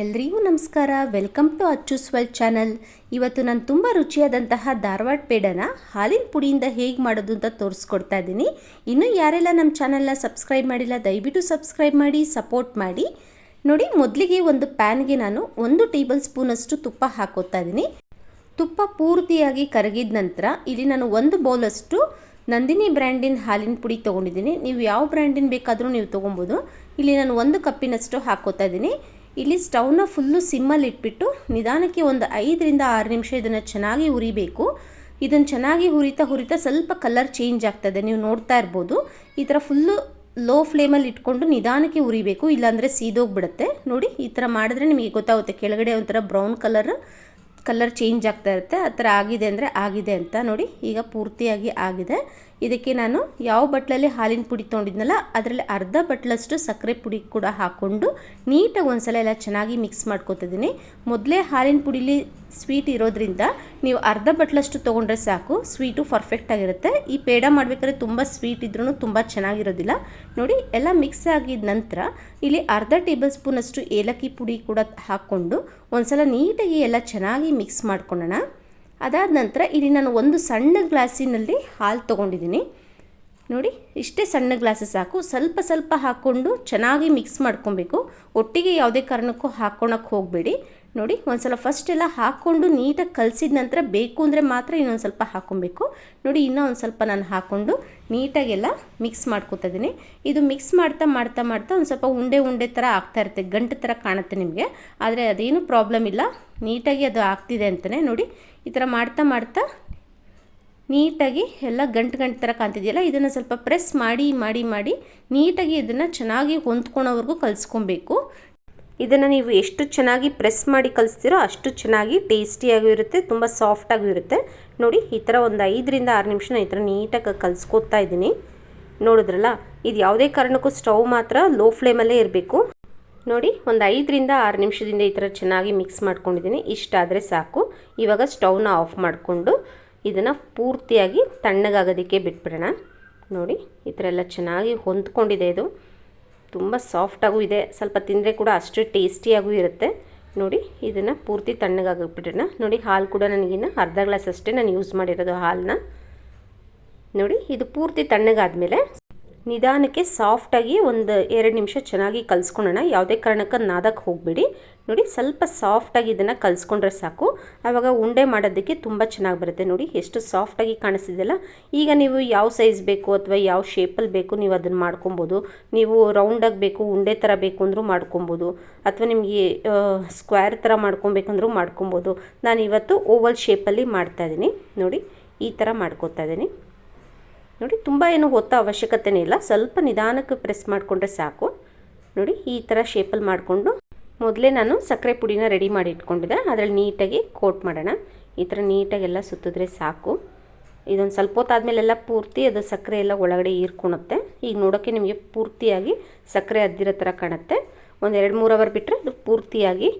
ಎಲ್ರಿಗೂ ನಮಸ್ಕಾರ. Welcome to ಅಚ್ಚು ಸ್ವಲ್ ಚಾನಲ್. ಇವತ್ತು ನಾನು ತುಂಬ ರುಚಿಯಾದಂತಹ ಧಾರವಾಡ ಪೇಡನ ಹಾಲಿನ ಪುಡಿಯಿಂದ ಹೇಗೆ ಮಾಡೋದು ಅಂತ ತೋರಿಸ್ಕೊಡ್ತಾ ಇದ್ದೀನಿ. ಇನ್ನೂ ಯಾರೆಲ್ಲ ನಮ್ಮ ಚಾನಲ್ನ ಸಬ್ಸ್ಕ್ರೈಬ್ ಮಾಡಿಲ್ಲ, ದಯವಿಟ್ಟು ಸಬ್ಸ್ಕ್ರೈಬ್ ಮಾಡಿ, ಸಪೋರ್ಟ್ ಮಾಡಿ. ನೋಡಿ, ಮೊದಲಿಗೆ ಒಂದು ಪ್ಯಾನ್ಗೆ ನಾನು ಒಂದು ಟೇಬಲ್ ಸ್ಪೂನಷ್ಟು ತುಪ್ಪ ಹಾಕೋತಾ ಇದ್ದೀನಿ. ತುಪ್ಪ ಪೂರ್ತಿಯಾಗಿ ಕರಗಿದ ನಂತರ ಇಲ್ಲಿ ನಾನು ಒಂದು ಬೌಲಷ್ಟು ನಂದಿನಿ ಬ್ರ್ಯಾಂಡಿನ ಹಾಲಿನ ಪುಡಿ ತೊಗೊಂಡಿದ್ದೀನಿ. ನೀವು ಯಾವ ಬ್ರ್ಯಾಂಡಿನ ಬೇಕಾದರೂ ನೀವು ತೊಗೊಬೋದು. ಇಲ್ಲಿ ನಾನು ಒಂದು ಕಪ್ಪಿನಷ್ಟು ಹಾಕೋತಾ ಇದ್ದೀನಿ. ಇಲ್ಲಿ ಸ್ಟವ್ನ ಫುಲ್ಲು ಸಿಮ್ಮಲ್ಲಿ ಇಟ್ಬಿಟ್ಟು ನಿಧಾನಕ್ಕೆ ಒಂದು ಐದರಿಂದ ಆರು ನಿಮಿಷ ಇದನ್ನು ಚೆನ್ನಾಗಿ ಹುರಿಬೇಕು. ಇದನ್ನು ಚೆನ್ನಾಗಿ ಹುರಿತಾ ಹುರಿತಾ ಸ್ವಲ್ಪ ಕಲರ್ ಚೇಂಜ್ ಆಗ್ತದೆ. ನೀವು ನೋಡ್ತಾ ಇರ್ಬೋದು. ಈ ಥರ ಫುಲ್ಲು ಲೋ ಫ್ಲೇಮಲ್ಲಿ ಇಟ್ಕೊಂಡು ನಿಧಾನಕ್ಕೆ ಉರಿಬೇಕು ಇಲ್ಲಾಂದರೆ ಸೀದೋಗ್ಬಿಡುತ್ತೆ. ನೋಡಿ, ಈ ಥರ ಮಾಡಿದ್ರೆ ನಿಮಗೆ ಗೊತ್ತಾಗುತ್ತೆ. ಕೆಳಗಡೆ ಒಂಥರ ಬ್ರೌನ್ ಕಲರ್ ಕಲರ್ ಚೇಂಜ್ ಆಗ್ತಾ ಇರುತ್ತೆ. ಆ ಥರ ಆಗಿದೆ ಅಂದರೆ ಆಗಿದೆ ಅಂತ. ನೋಡಿ, ಈಗ ಪೂರ್ತಿಯಾಗಿ ಆಗಿದೆ. ಇದಕ್ಕೆ ನಾನು ಯಾವ ಬಟ್ಲಲ್ಲಿ ಹಾಲಿನ ಪುಡಿ ತೊಗೊಂಡಿದ್ನಲ್ಲ ಅದರಲ್ಲಿ ಅರ್ಧ ಬಟ್ಲಷ್ಟು ಸಕ್ಕರೆ ಪುಡಿ ಕೂಡ ಹಾಕ್ಕೊಂಡು ನೀಟಾಗಿ ಒಂದ್ಸಲ ಎಲ್ಲ ಚೆನ್ನಾಗಿ ಮಿಕ್ಸ್ ಮಾಡ್ಕೊತಿದ್ದೀನಿ. ಮೊದಲೇ ಹಾಲಿನ ಪುಡಿಲಿ ಸ್ವೀಟ್ ಇರೋದ್ರಿಂದ ನೀವು ಅರ್ಧ ಬಟ್ಲಷ್ಟು ತೊಗೊಂಡ್ರೆ ಸಾಕು, ಸ್ವೀಟು ಪರ್ಫೆಕ್ಟ್ ಆಗಿರುತ್ತೆ. ಈ ಪೇಡ ಮಾಡಬೇಕಾದ್ರೆ ತುಂಬ ಸ್ವೀಟ್ ಇದ್ರೂ ತುಂಬ ಚೆನ್ನಾಗಿರೋದಿಲ್ಲ. ನೋಡಿ, ಎಲ್ಲ ಮಿಕ್ಸ್ ಆಗಿದ ನಂತರ ಇಲ್ಲಿ ಅರ್ಧ ಟೇಬಲ್ ಸ್ಪೂನಷ್ಟು ಏಲಕ್ಕಿ ಪುಡಿ ಕೂಡ ಹಾಕ್ಕೊಂಡು ಒಂದ್ಸಲ ನೀಟಾಗಿ ಎಲ್ಲ ಚೆನ್ನಾಗಿ ಮಿಕ್ಸ್ ಮಾಡ್ಕೊಳ್ಳೋಣ. ಅದಾದ ನಂತರ ಇಲ್ಲಿ ನಾನು ಒಂದು ಸಣ್ಣ ಗ್ಲಾಸಿನಲ್ಲಿ ಹಾಲು ತೊಗೊಂಡಿದ್ದೀನಿ. ನೋಡಿ, ಇಷ್ಟೇ ಸಣ್ಣ ಗ್ಲಾಸಸ್ ಸಾಕು. ಸ್ವಲ್ಪ ಸ್ವಲ್ಪ ಹಾಕ್ಕೊಂಡು ಚೆನ್ನಾಗಿ ಮಿಕ್ಸ್ ಮಾಡ್ಕೊಬೇಕು. ಒಟ್ಟಿಗೆ ಯಾವುದೇ ಕಾರಣಕ್ಕೂ ಹಾಕ್ಕೊಳಕ್ಕೆ ಹೋಗಬೇಡಿ. ನೋಡಿ ಒಂದು ಸಲ ಫಸ್ಟ್ ಎಲ್ಲ ಹಾಕ್ಕೊಂಡು ನೀಟಾಗಿ ಕಲಸಿದ ನಂತರ ಬೇಕು ಅಂದರೆ ಮಾತ್ರ ಇನ್ನೊಂದು ಸ್ವಲ್ಪ ಹಾಕ್ಕೊಬೇಕು. ನೋಡಿ, ಇನ್ನೂ ಒಂದು ಸ್ವಲ್ಪ ನಾನು ಹಾಕ್ಕೊಂಡು ನೀಟಾಗೆಲ್ಲ ಮಿಕ್ಸ್ ಮಾಡ್ಕೊತಾ ಇದ್ದೀನಿ. ಇದು ಮಿಕ್ಸ್ ಮಾಡ್ತಾ ಮಾಡ್ತಾ ಮಾಡ್ತಾ ಒಂದು ಸ್ವಲ್ಪ ಉಂಡೆ ಉಂಡೆ ಥರ ಆಗ್ತಾ ಇರುತ್ತೆ, ಗಂಟು ಥರ ಕಾಣುತ್ತೆ ನಿಮಗೆ. ಆದರೆ ಅದೇನು ಪ್ರಾಬ್ಲಮ್ ಇಲ್ಲ. ನೀಟಾಗಿ ಅದು ಆಗ್ತಿದೆ ಅಂತಲೇ ನೋಡಿ, ಈ ಥರ ಮಾಡ್ತಾ ಮಾಡ್ತಾ ನೀಟಾಗಿ ಎಲ್ಲ ಗಂಟು ಗಂಟು ಥರ ಕಾಣ್ತಿದೆಯಲ್ಲ, ಇದನ್ನು ಸ್ವಲ್ಪ ಪ್ರೆಸ್ ಮಾಡಿ ಮಾಡಿ ಮಾಡಿ ನೀಟಾಗಿ ಇದನ್ನು ಚೆನ್ನಾಗಿ ಹೊಂದ್ಕೊಳೋವರೆಗೂ ಕಲಿಸ್ಕೊಬೇಕು. ಇದನ್ನು ನೀವು ಎಷ್ಟು ಚೆನ್ನಾಗಿ ಪ್ರೆಸ್ ಮಾಡಿ ಕಲಿಸ್ತೀರೋ ಅಷ್ಟು ಚೆನ್ನಾಗಿ ಟೇಸ್ಟಿಯಾಗೂ ಇರುತ್ತೆ, ತುಂಬ ಸಾಫ್ಟಾಗೂ ಇರುತ್ತೆ. ನೋಡಿ, ಈ ಥರ ಒಂದು ಐದರಿಂದ ಆರು ನಿಮಿಷ ಈ ಥರ ನೀಟಾಗಿ ಕಲಿಸ್ಕೊತಾ ಇದ್ದೀನಿ. ನೋಡಿದ್ರಲ್ಲ, ಇದು ಯಾವುದೇ ಕಾರಣಕ್ಕೂ ಸ್ಟವ್ ಮಾತ್ರ ಲೋ ಫ್ಲೇಮಲ್ಲೇ ಇರಬೇಕು. ನೋಡಿ, ಒಂದು ಐದರಿಂದ ಆರು ನಿಮಿಷದಿಂದ ಈ ಥರ ಚೆನ್ನಾಗಿ ಮಿಕ್ಸ್ ಮಾಡ್ಕೊಂಡಿದ್ದೀನಿ. ಇಷ್ಟಾದರೆ ಸಾಕು. ಇವಾಗ ಸ್ಟವ್ನ ಆಫ್ ಮಾಡಿಕೊಂಡು ಇದನ್ನು ಪೂರ್ತಿಯಾಗಿ ತಣ್ಣಗಾಗೋದಕ್ಕೆ ಬಿಟ್ಬಿಡೋಣ. ನೋಡಿ, ಈ ಥರ ಎಲ್ಲ ಚೆನ್ನಾಗಿ ಹೊಂದ್ಕೊಂಡಿದೆ ಇದು. ತುಂಬ ಸಾಫ್ಟಾಗೂ ಇದೆ. ಸ್ವಲ್ಪ ತಿಂದರೆ ಕೂಡ ಅಷ್ಟು ಟೇಸ್ಟಿಯಾಗೂ ಇರುತ್ತೆ. ನೋಡಿ, ಇದನ್ನು ಪೂರ್ತಿ ತಣ್ಣಗಾಗಿಬಿಟ್ಟಿರೋಣ ನೋಡಿ, ಹಾಲು ಕೂಡ ನನಗಿನ್ನ ಅರ್ಧ ಗ್ಲಾಸ್ ಅಷ್ಟೇ ನಾನು ಯೂಸ್ ಮಾಡಿರೋದು ಹಾಲನ್ನ ನೋಡಿ, ಇದು ಪೂರ್ತಿ ತಣ್ಣಗಾದ್ಮೇಲೆ ನಿಧಾನಕ್ಕೆ ಸಾಫ್ಟಾಗಿ ಒಂದು ಎರಡು ನಿಮಿಷ ಚೆನ್ನಾಗಿ ಕಲಿಸ್ಕೊಳ್ಳೋಣ. ಯಾವುದೇ ಕಾರಣಕ್ಕೆ ನಾದಕ್ಕೆ ಹೋಗಬೇಡಿ. ನೋಡಿ, ಸ್ವಲ್ಪ ಸಾಫ್ಟಾಗಿ ಇದನ್ನು ಕಲಿಸ್ಕೊಂಡ್ರೆ ಸಾಕು. ಆವಾಗ ಉಂಡೆ ಮಾಡೋದಕ್ಕೆ ತುಂಬ ಚೆನ್ನಾಗಿ ಬರುತ್ತೆ. ನೋಡಿ, ಎಷ್ಟು ಸಾಫ್ಟಾಗಿ ಕಾಣಿಸ್ತಿದೆಯಲ್ಲ? ಈಗ ನೀವು ಯಾವ ಸೈಜ್ ಬೇಕು ಅಥವಾ ಯಾವ ಶೇಪಲ್ಲಿ ಬೇಕು ನೀವು ಅದನ್ನು ಮಾಡ್ಕೊಬೋದು. ನೀವು ರೌಂಡಾಗಿ ಬೇಕು, ಉಂಡೆ ಥರ ಬೇಕು ಅಂದರೂ ಮಾಡ್ಕೊಬೋದು. ಅಥವಾ ನಿಮಗೆ ಸ್ಕ್ವೇರ್ ಥರ ಮಾಡ್ಕೊಬೇಕಂದ್ರೂ ಮಾಡ್ಕೊಬೋದು. ನಾನು ಇವತ್ತು ಓವಲ್ ಶೇಪಲ್ಲಿ ಮಾಡ್ತಾಯಿದ್ದೀನಿ ನೋಡಿ, ಈ ಥರ ಮಾಡ್ಕೊತಾ ಇದ್ದೀನಿ. ನೋಡಿ, ತುಂಬ ಏನು ಹೊತ್ತ ಅವಶ್ಯಕತೆನೇ ಇಲ್ಲ. ಸ್ವಲ್ಪ ನಿಧಾನಕ್ಕೆ ಪ್ರೆಸ್ ಮಾಡಿಕೊಂಡ್ರೆ ಸಾಕು. ನೋಡಿ, ಈ ಥರ ಶೇಪಲ್ಲಿ ಮಾಡಿಕೊಂಡು ಮೊದಲೇ ನಾನು ಸಕ್ಕರೆ ಪುಡಿನ ರೆಡಿ ಮಾಡಿ ಇಟ್ಕೊಂಡಿದ್ದೆ. ಅದರಲ್ಲಿ ನೀಟಾಗಿ ಕೋಟ್ ಮಾಡೋಣ. ಈ ಥರ ನೀಟಾಗೆಲ್ಲ ಸುತ್ತಿದ್ರೆ ಸಾಕು. ಇದೊಂದು ಸ್ವಲ್ಪ ಹೊತ್ತಾದಮೇಲೆಲ್ಲ ಪೂರ್ತಿ ಅದು ಸಕ್ಕರೆ ಎಲ್ಲ ಒಳಗಡೆ ಹೀರ್ಕೊಳುತ್ತೆ ಈಗ ನೋಡೋಕ್ಕೆ ನಿಮಗೆ ಪೂರ್ತಿಯಾಗಿ ಸಕ್ಕರೆ ಅದ್ದಿರೋ ಥರ ಕಾಣುತ್ತೆ. ಒಂದು ಎರಡು ಮೂರು ಅವರ್ ಬಿಟ್ಟರೆ ಅದು ಪೂರ್ತಿಯಾಗಿ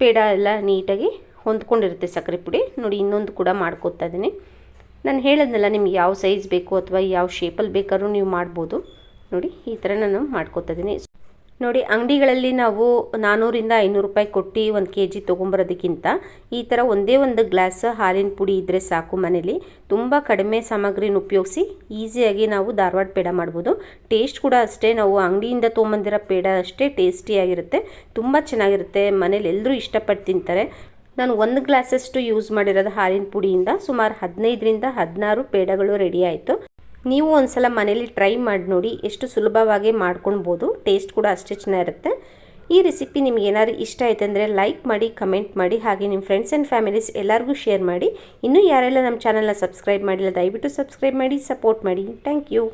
ಪೇಡ ಎಲ್ಲ ನೀಟಾಗಿ ಹೊಂದ್ಕೊಂಡಿರುತ್ತೆ ಸಕ್ಕರೆ ಪುಡಿ. ನೋಡಿ, ಇನ್ನೊಂದು ಕೂಡ ಮಾಡ್ಕೋತಾ ಇದ್ದೀನಿ. ನಾನು ಹೇಳೋದ್ನಲ್ಲ, ನಿಮ್ಗೆ ಯಾವ ಸೈಜ್ ಬೇಕು ಅಥವಾ ಯಾವ ಶೇಪಲ್ಲಿ ಬೇಕಾದ್ರೂ ನೀವು ಮಾಡ್ಬೋದು. ನೋಡಿ, ಈ ಥರ ನಾನು ಮಾಡ್ಕೊತಾ ಇದ್ದೀನಿ. ನೋಡಿ, ಅಂಗಡಿಗಳಲ್ಲಿ ನಾವು ನಾನ್ನೂರಿಂದ ಐನೂರು ರೂಪಾಯಿ ಕೊಟ್ಟು ಒಂದು ಕೆ ಜಿ ತೊಗೊಂಬರೋದಕ್ಕಿಂತ ಈ ಥರ ಒಂದೇ ಒಂದು ಗ್ಲಾಸ್ ಹಾಲಿನ ಪುಡಿ ಇದ್ದರೆ ಸಾಕು ಮನೇಲಿ. ತುಂಬ ಕಡಿಮೆ ಸಾಮಗ್ರಿನ ಉಪಯೋಗಿಸಿ ಈಸಿಯಾಗಿ ನಾವು ಧಾರವಾಡ ಪೇಡ ಮಾಡ್ಬೋದು. ಟೇಸ್ಟ್ ಕೂಡ ಅಷ್ಟೇ, ನಾವು ಅಂಗಡಿಯಿಂದ ತೊಗೊಂಬಂದಿರೋ ಪೇಡ ಅಷ್ಟೇ ಟೇಸ್ಟಿಯಾಗಿರುತ್ತೆ ತುಂಬ ಚೆನ್ನಾಗಿರುತ್ತೆ, ಮನೇಲಿ ಎಲ್ಲರೂ ಇಷ್ಟಪಟ್ಟು ತಿಂತಾರೆ. ನಾನು ಒಂದು ಗ್ಲಾಸಷ್ಟು ಯೂಸ್ ಮಾಡಿರೋದು ಹಾಲಿನ ಪುಡಿಯಿಂದ ಸುಮಾರು ಹದಿನೈದರಿಂದ ಹದಿನಾರು ಪೇಡಗಳು ರೆಡಿ ಆಯಿತು. ನೀವು ಒಂದು ಸಲ ಮನೇಲಿ ಟ್ರೈ ಮಾಡಿ ನೋಡಿ ಎಷ್ಟು ಸುಲಭವಾಗಿ ಮಾಡ್ಕೊಳ್ಬೋದು. ಟೇಸ್ಟ್ ಕೂಡ ಅಷ್ಟೇ ಚೆನ್ನಾಗಿರುತ್ತೆ. ಈ ರೆಸಿಪಿ ನಿಮ್ಗೆ ಏನಾದ್ರು ಇಷ್ಟ ಆಯ್ತು ಅಂದರೆ ಲೈಕ್ ಮಾಡಿ ಕಮೆಂಟ್ ಮಾಡಿ, ಹಾಗೆ ನಿಮ್ಮ ಫ್ರೆಂಡ್ಸ್ ಆ್ಯಂಡ್ ಫ್ಯಾಮಿಲೀಸ್ ಎಲ್ಲರಿಗೂ ಶೇರ್ ಮಾಡಿ. ಇನ್ನೂ ಯಾರೆಲ್ಲ ನಮ್ಮ ಚಾನಲ್ನ ಸಬ್ಸ್ಕ್ರೈಬ್ ಮಾಡಿಲ್ಲ, ದಯವಿಟ್ಟು ಸಬ್ಸ್ಕ್ರೈಬ್ ಮಾಡಿ ಸಪೋರ್ಟ್ ಮಾಡಿ. Thank you